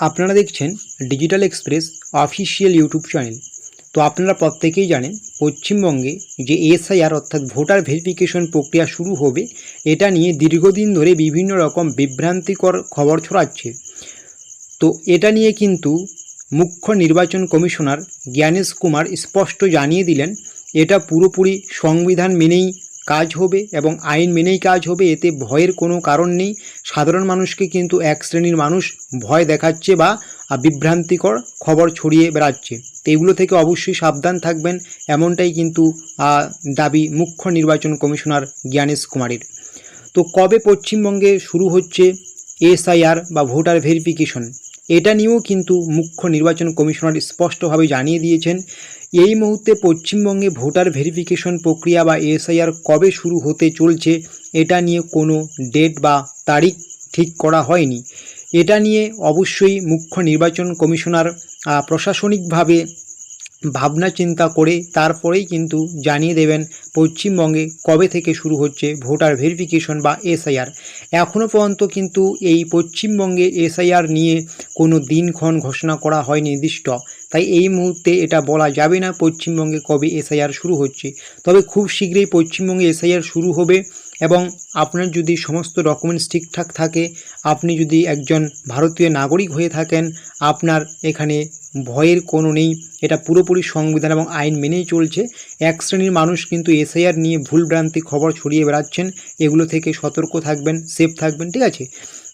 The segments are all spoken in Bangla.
আপনারা দেখছেন digital express official YouTube channel তো আপনারা প্রত্যেকেই জানেন, পশ্চিমবঙ্গে যে এসআইআর অর্থাৎ ভোটার ভেরিফিকেশন প্রক্রিয়া শুরু হবে, এটা নিয়ে দীর্ঘদিন ধরে বিভিন্ন রকম বিভ্রান্তিকর খবর ছড়াচ্ছে। তো এটা নিয়ে কিন্তু মুখ্য নির্বাচন কমিশনার জ্ঞানেশ কুমার স্পষ্ট জানিয়ে দিলেন, এটা পুরোপুরি সংবিধান মেনেই কাজ হবে এবং আইন মেনেই কাজ হবে, এতে ভয়ের কোনো কারণ নেই। সাধারণ মানুষকে কিন্তু এক শ্রেণির মানুষ ভয় দেখাচ্ছে বা বিভ্রান্তিকর খবর ছড়িয়ে বেড়াচ্ছে। তো এগুলো থেকে অবশ্যই সাবধান থাকবেন, এমনটাই কিন্তু দাবি মুখ্য নির্বাচন কমিশনার জ্ঞানেশ কুমারের। তো কবে পশ্চিমবঙ্গে শুরু হচ্ছে এসআইআর বা ভোটার ভেরিফিকেশন? এটা নিয়েও কিন্তু মুখ্য নির্বাচন কমিশনার স্পষ্টভাবে জানিয়ে দিয়েছেন। এই মুহূর্তে পশ্চিমবঙ্গে ভোটার ভেরিফিকেশন প্রক্রিয়া বা এসআইআর কবে শুরু হতে চলছে, এটা নিয়ে কোনো ডেট বা তারিখ ঠিক করা হয়নি। এটা নিয়ে অবশ্যই মুখ্য নির্বাচন কমিশনার প্রশাসনিকভাবে ভাবনা চিন্তা করে তারপরেই কিন্তু জানিয়ে দেবেন পশ্চিমবঙ্গে কবে থেকে শুরু হচ্ছে ভোটার ভেরিফিকেশন বা এসআইআর। এখনও পর্যন্ত কিন্তু এই পশ্চিমবঙ্গে এসআইআর নিয়ে কোনো দিনক্ষণ ঘোষণা করা হয় নির্দিষ্ট। তাই এই মুহূর্তে এটা বলা যাবে না পশ্চিমবঙ্গে কবে এসআইআর শুরু হচ্ছে। তবে খুব শীঘ্রই পশ্চিমবঙ্গে এসআইআর শুরু হবে এবং আপনার যদি সমস্ত ডকুমেন্টস ঠিকঠাক থাকে, আপনি যদি একজন ভারতীয় নাগরিক হয়ে থাকেন, আপনার এখানে ভয়ের কোনো নেই। এটা পুরোপুরি সংবিধান এবং আইন মেনেই চলছে। এক শ্রেণির মানুষ কিন্তু এসআইআর নিয়ে ভুলভ্রান্তি খবর ছড়িয়ে বেড়াচ্ছেন। এগুলো থেকে সতর্ক থাকবেন সেফ থাকবেন ঠিক আছে?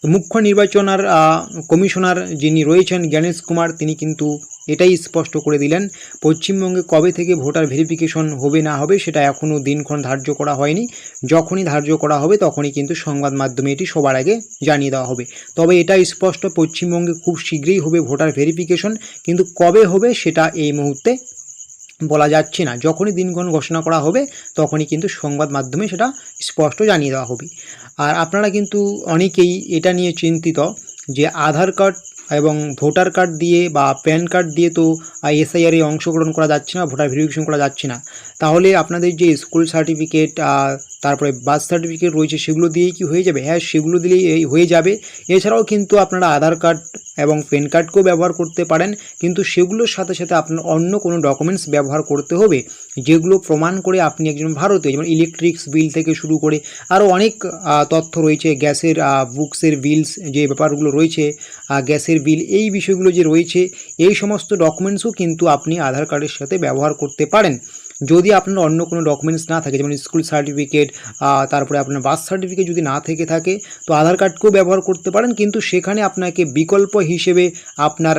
মুখ্য নির্বাচনার আহ, কমিশনার যিনি রয়েছেন জ্ঞানেশ কুমার তিনি কিন্তু এটাই স্পষ্ট করে দিলেন। পশ্চিমবঙ্গে কবে থেকে ভোটার ভেরিফিকেশন হবে না হবে সেটা এখনও দিনক্ষণ ধার্য করা হয়নি। যখনই ধার্য করা হবে তখনই কিন্তু সংবাদ মাধ্যমে এটি সবার আগে জানিয়ে দেওয়া হবে। তবে এটা স্পষ্ট পশ্চিমবঙ্গে খুব শীঘ্রই হবে ভোটার ভেরিফিকেশন। কিন্তু কবে হবে সেটা এই মুহূর্তে বলা যাচ্ছে না। যখনই দিনক্ষণ ঘোষণা করা হবে, তখনই কিন্তু সংবাদ মাধ্যমে সেটা স্পষ্ট জানিয়ে দেওয়া হবে। আর আপনারা কিন্তু অনেকেই এটা নিয়ে চিন্তিত যে আধার কার্ড এবং ভোটার কার্ড দিয়ে বা প্যান কার্ড দিয়ে তো এসআইআরে অংশগ্রহণ করা যাচ্ছে না, ভোটার ভেরিফিকেশন করা যাচ্ছে না। তাহলে আপনাদের যে স্কুল সার্টিফিকেট তারপরে বার্থ সার্টিফিকেট রয়েছে, সেগুলো দিয়েই কি হয়ে যাবে? হ্যাঁ সেগুলো দিলেই এই হয়ে যাবে। এছাড়াও কিন্তু আপনারা আধার কার্ড এবং প্যান কার্ডকেও ব্যবহার করতে পারেন, কিন্তু সেগুলোর সাথে সাথে আপনার অন্য কোনো ডকুমেন্টস ব্যবহার করতে হবে, যেগুলো প্রমাণ করে আপনি একজন ভারতীয়, যেমন ইলেকট্রিক্স বিল থেকে শুরু করে আরও অনেক তথ্য রয়েছে, গ্যাসের বুকসের বিলস যে ব্যাপারগুলো রয়েছে গ্যাসের বিল এই বিষয়গুলো যে রয়েছে, এই সমস্ত ডকুমেন্টসও কিন্তু আপনি আধার কার্ডের সাথে ব্যবহার করতে পারেন। যদি আপনার অন্য কোনো ডকুমেন্টস না থাকে, যেমন স্কুল সার্টিফিকেট তারপরে আপনার বার্থ সার্টিফিকেট যদি না থেকে থাকে, তো আধার কার্ডকেও ব্যবহার করতে পারেন। কিন্তু সেখানে আপনাকে বিকল্প হিসেবে আপনার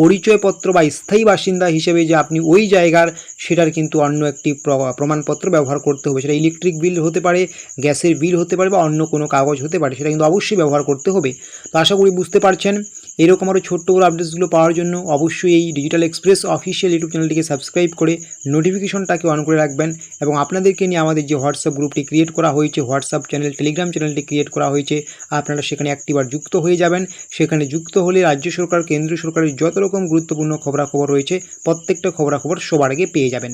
পরিচয়পত্র বা স্থায়ী বাসিন্দা হিসেবে যে আপনি ওই জায়গার, সেটার কিন্তু অন্য একটি প্রমাণপত্র ব্যবহার করতে হবে। সেটা ইলেকট্রিক বিল হতে পারে, গ্যাসের বিল হতে পারে বা অন্য কোনো কাগজ হতে পারে, সেটা কিন্তু অবশ্যই ব্যবহার করতে হবে। তো আশা করি বুঝতে পারছেন। এরকম আরও ছোট্ট বড় আপডেটসগুলো পাওয়ার জন্য অবশ্যই এই ডিজিটাল এক্সপ্রেস অফিসিয়াল ইউটিউব চ্যানেলটিকে সাবস্ক্রাইব করে নোটিফিকেশনটাকে অন করে রাখবেন এবং আপনাদেরকে নিয়ে আমাদের যে হোয়াটসঅ্যাপ গ্রুপটি ক্রিয়েট করা হয়েছে হোয়াটসঅ্যাপ চ্যানেল টেলিগ্রাম চ্যানেলটি ক্রিয়েট করা হয়েছে, আপনারা সেখানে একটিবার যুক্ত হয়ে যাবেন। সেখানে যুক্ত হলে রাজ্য সরকার, কেন্দ্র সরকারের যত রকম গুরুত্বপূর্ণ খবরাখবর রয়েছে, প্রত্যেকটা খবরাখবর সবার আগে পেয়ে যাবেন।